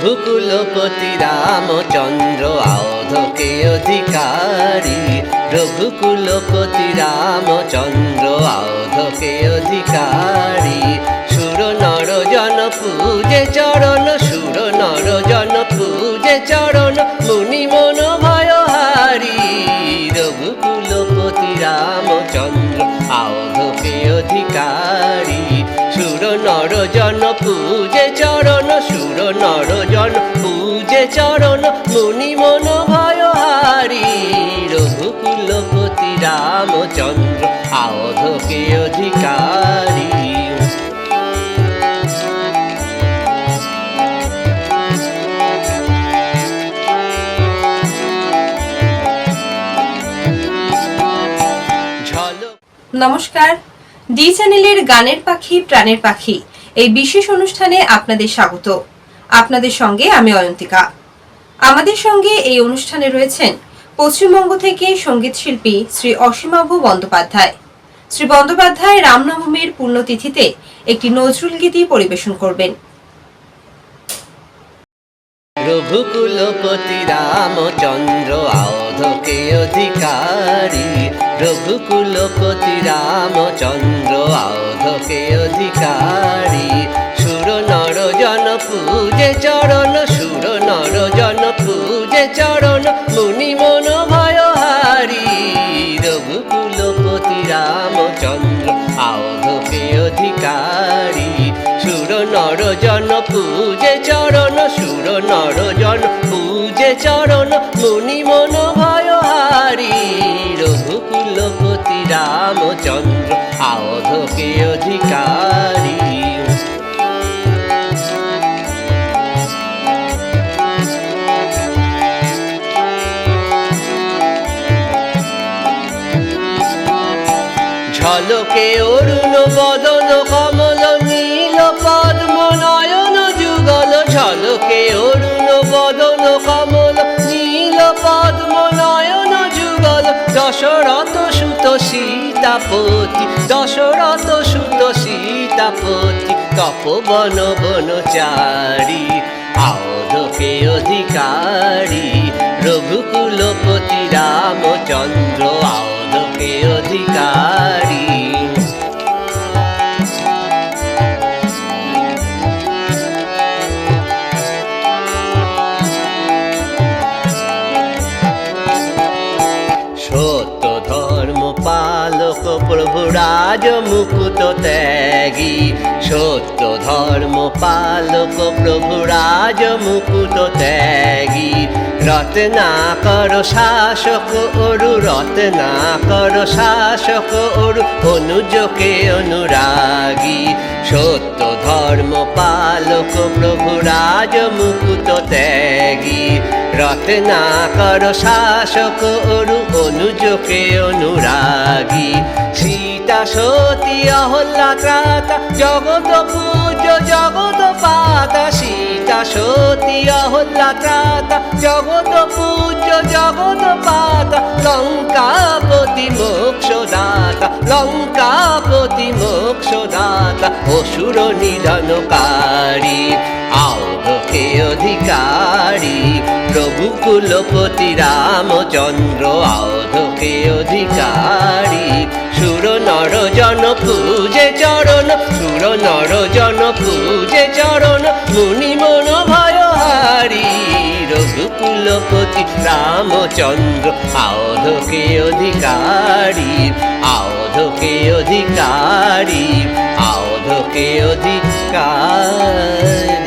রঘুকুলপতি রামচন্দ্র আওধকে অধিকারী। রঘুকুলপতি রামচন্দ্র আওধকে অধিকারী। সুর নর জন পূজে চরণ সুর নর জন পূজে চরণ, মুনি মন ভয় হারি। রঘুকুলপতি রামচন্দ্র আওধকে অধিকারী। সুর নর জন পূজে চরণ মুনি মন ভয় হারি। রঘুকুলপতি রামচন্দ্র, আওধকে অধিকারী। নমস্কার। ডি চ্যানেলের গানের পাখি, প্রাণের পাখি। এই বিশেষ অনুষ্ঠানে আপনাদের স্বাগত। আপনাদের সঙ্গে আমি অয়ন্তিকা। আমাদের সঙ্গে এই অনুষ্ঠানে রয়েছেন পশ্চিমবঙ্গ থেকে সংগীত শিল্পী শ্রী অসীমাভ বন্দ্যোপাধ্যায়। শ্রী বন্দ্যোপাধ্যায় রামনবমীর পুণ্যতিথিতে একটি নজরুল গীতি পরিবেশন করবেন। রঘুকুলপতি রামচন্দ্র আওধকে অধিকারী। রঘুকুলপতি রামচন্দ্র আওধকে অধিকারী। নর জন পূজে চরণ, সুর নর জন পূজে চরণ, মুনি মন ভয় হারি। রঘুকুলপতি রামচন্দ্র আওধকে অধিকারী। সুর নর জন পূজে চরণ, সুর নর জন পূজে চরণ, মুনি মন ভয় হারি। রঘুকুলপতি রামচন্দ্র আওধকে অধিকারী। ঝলকে অরুণ বদন, কমল নীল পদ্ম নয়ন যুগল। ঝলকে অরুণ বদন, কমল নীল পদ্ম নয়ন যুগল। দশরথ সুত সীতাপতি, দশরথ সুত সীতাপতি, তপবন বনচারী আওধকে অধিকারী। রঘুকুলপতি রামচন্দ্র আওধকে অধিকারী। পালক প্রভু রাজ মুকুট ত্যাগী, সত্য ধর্ম পালক প্রভু রাজ মুকুট ত্যাগী রত্নাকর শাসক অরু রত্নাকর শাসক অরু অনুজকে অনুরাগী। সত্য ধর্ম পালক প্রভু রাজ মুকুট ত্যাগী। রত্নাকর শাসক অরু অনুজকে অনুরাগী। সীতা, সতী অহল্লা ত্রাতা, জগত পূজ জগত পাতা। সীতা, সতী অহল্লা ত্রাতা, জগত পূজ জগত পাতা। লঙ্কাপতি, মোক্ষদাতা লঙ্কাপতি, মোক্ষদাতা, অসুর, নিধনকারী। আওধকে অধিকারী। রঘুকুলপতি রামচন্দ্র আওধকে অধিকারী। সুর নর জন পূজে চরণ, সুর নর জন পূজে চরণ, মুনি মন ভয় হারি। রঘুকুলপতি রামচন্দ্র আওধকে অধিকারী। আওধকে অধিকারী আওধকে অধিকারী।